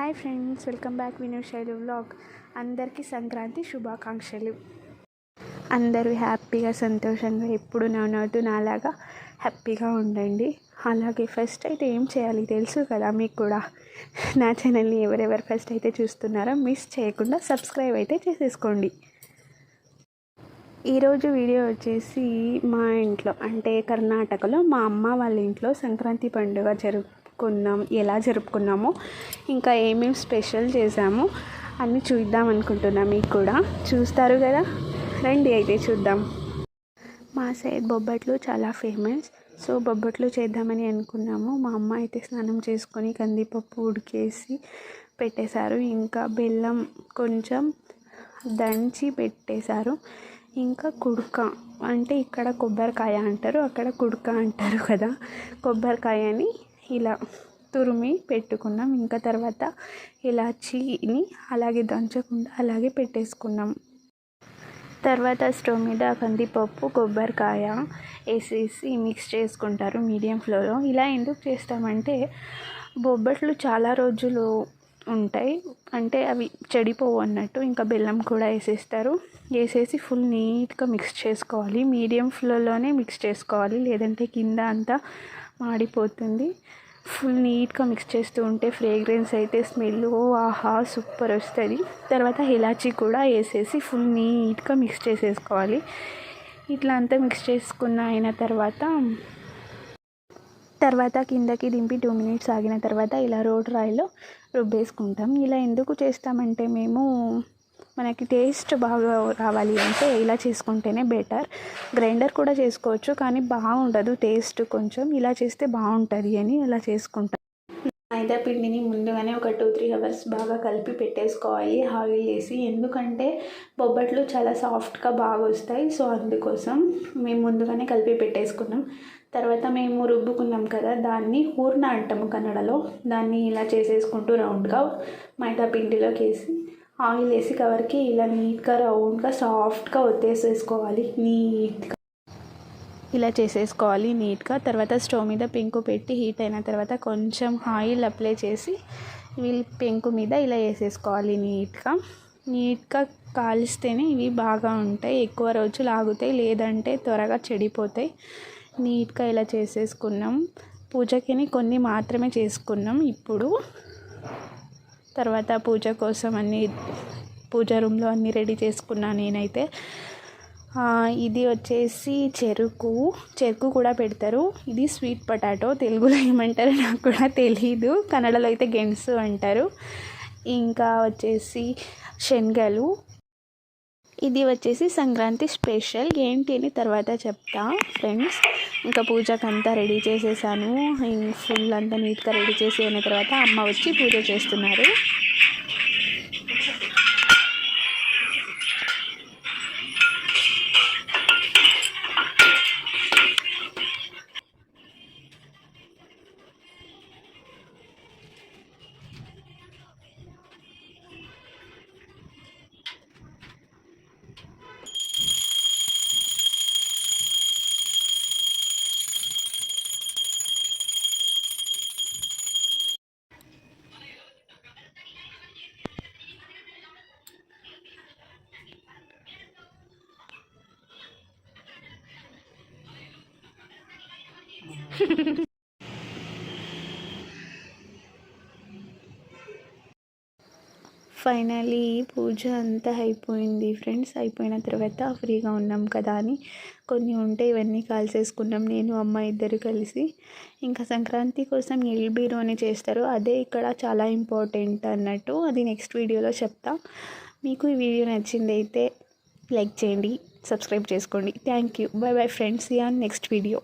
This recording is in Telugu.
Hi friends welcome back Vinu Shailu vlog. అందరికీ సంక్రాంతి శుభాకాంక్షలు. అందరూ హ్యాపీగా సంతోషంగా ఎప్పుడు నవ్వుతూ నాలాగా హ్యాపీగా ఉండండి. అలాగే ఫస్ట్ అయితే ఏం చేయాలి తెలుసు కదా మీకు కూడా. నా ఛానల్ని ఎవరెవరు ఫస్ట్ అయితే చూస్తున్నారో మిస్ చేయకుండా సబ్స్క్రైబ్ అయితే చేసేసుకోండి. ఈరోజు వీడియో వచ్చేసి మా ఇంట్లో అంటే కర్ణాటకలో మా అమ్మ వాళ్ళ ఇంట్లో సంక్రాంతి పండుగ జరుపుకున్నాం ఎలా జరుపుకున్నామో ఇంకా ఏమేమి స్పెషల్ చేసామో అన్నీ చూద్దాం అనుకుంటున్నాం మీకు కూడా. చూస్తారు కదా? రండి అయితే చూద్దాం. మా సైడ్ బొబ్బట్లు చాలా ఫేమస్. సో బొబ్బట్లు చేద్దామని అనుకున్నాము. మా అమ్మ అయితే స్నానం చేసుకొని కందిపప్పు ఉడికేసి పెట్టేశారు. ఇంకా బెల్లం కొంచెం దంచి పెట్టేశారు. ఇంకా కుడుక అంటే ఇక్కడ కొబ్బరికాయ అంటారు అక్కడ కుడుక అంటారు కదా? కొబ్బరికాయని ఇలా తురిమి పెట్టుకున్నాం. ఇంకా తర్వాత ఇలాచీని అలాగే దంచకుండా అలాగే పెట్టేసుకున్నాం. తర్వాత స్టవ్ మీద కందిపప్పు కొబ్బరికాయ వేసేసి మిక్స్ చేసుకుంటారు మీడియం ఫ్లోలో ఇలా ఎందుకు చేస్తామంటే బొబ్బట్లు చాలా రోజులు ఉంటాయి. అంటే అవి చెడిపోవు అన్నట్టు ఇంకా బెల్లం కూడా వేసేస్తారు. వేసేసి ఫుల్ నీట్గా మిక్స్ చేసుకోవాలి. మీడియం ఫ్లోలోనే మిక్స్ చేసుకోవాలి. లేదంటే కింద అంతా మాడిపోతుంది. ఫుల్ నీట్గా మిక్స్ చేస్తూ ఉంటే ఫ్రేగ్రెన్స్ అయితే స్మెల్ ఆహా సూపర్ వస్తుంది. తర్వాత ఇలాచీ కూడా వేసేసి ఫుల్ నీట్గా మిక్స్ చేసేసుకోవాలి. ఇట్లా అంతా మిక్స్ చేసుకున్న అయిన తర్వాత తర్వాత కిందకి దింపి టూ మినిట్స్ ఆగిన తర్వాత ఇలా రోడ్ రాయిలో రుబ్బేసుకుంటాం. ఇలా ఎందుకు చేస్తామంటే మేము మనకి టేస్ట్ బాగా రావాలి అంటే ఇలా చేసుకుంటేనే బెటర్. గ్రైండర్ కూడా చేసుకోవచ్చు కానీ బాగుండదు టేస్ట్ కొంచెం. ఇలా చేస్తే బాగుంటుంది అని ఇలా చేసుకుంటాం. మైదా పిండిని ముందుగానే ఒక టూ త్రీ అవర్స్ బాగా కలిపి పెట్టేసుకోవాలి. ఆయిల్ వేసి ఎందుకంటే బొబ్బట్లు చాలా సాఫ్ట్గా బాగా వస్తాయి. సో అందుకోసం మేము ముందుగానే కలిపి పెట్టేసుకున్నాం. తర్వాత మేము రుబ్బుకున్నాం కదా దాన్ని హూర్ణ అంటాము కన్నడలో. దాన్ని ఇలా చేసేసుకుంటూ రౌండ్గా మైదా పిండిలోకి వేసి ఆయిల్ వేసి కవర్కి ఇలా నీట్గా రౌండ్గా సాఫ్ట్గా ఒత్తేసేసుకోవాలి. నీట్గా. ఇలా చేసేసుకోవాలి నీట్గా. తర్వాత స్టవ్ మీద పెంకు పెట్టి హీట్ అయిన తర్వాత కొంచెం ఆయిల్ అప్లై చేసి వీళ్ళు పెంకు మీద ఇలా వేసేసుకోవాలి నీట్గా. నీట్గా కాలిస్తేనే ఇవి బాగా ఉంటాయి. ఎక్కువ రోజులు ఆగుతాయి లేదంటే త్వరగా చెడిపోతాయి. నీట్గా ఇలా చేసేసుకున్నాం. పూజకిని కొన్ని మాత్రమే చేసుకున్నాం. ఇప్పుడు తర్వాత పూజ కోసం అన్నీ పూజ రూమ్లో అన్నీ రెడీ చేసుకున్నాను నేనైతే. ఇది వచ్చేసి చెరుకు. చెరుకు కూడా పెడతారు. ఇది స్వీట్ పొటాటో. తెలుగులో ఏమంటారో నాకు కూడా తెలీదు. కన్నడలో అయితే గెన్సు అంటారు. ఇంకా వచ్చేసి శనగలు. ఇది వచ్చేసి సంక్రాంతి స్పెషల్. ఏంటి అని తర్వాత చెప్తా ఫ్రెండ్స్. ఇంకా పూజకు అంతా రెడీ చేసేసాను. ఫుల్ అంతా నీట్గా రెడీ చేసి అయిన తర్వాత అమ్మ వచ్చి పూజ చేస్తున్నారు. ఫైనలీ పూజ అంతా అయిపోయింది. ఫ్రెండ్స్ అయిపోయిన తర్వాత ఫ్రీగా ఉన్నాం కదా అని. కొన్ని ఉంటే ఇవన్నీ కాల్చేసుకున్నాం నేను అమ్మ ఇద్దరు కలిసి. ఇంకా సంక్రాంతి కోసం ఎల్బీరోని చేస్తారు. అదే ఇక్కడ చాలా ఇంపార్టెంట్ అన్నట్టు అది నెక్స్ట్ వీడియోలో చెప్తా. మీకు ఈ వీడియో నచ్చింది అయితే లైక్ చేయండి సబ్స్క్రైబ్ చేసుకోండి. Thank you bye bye friends in next video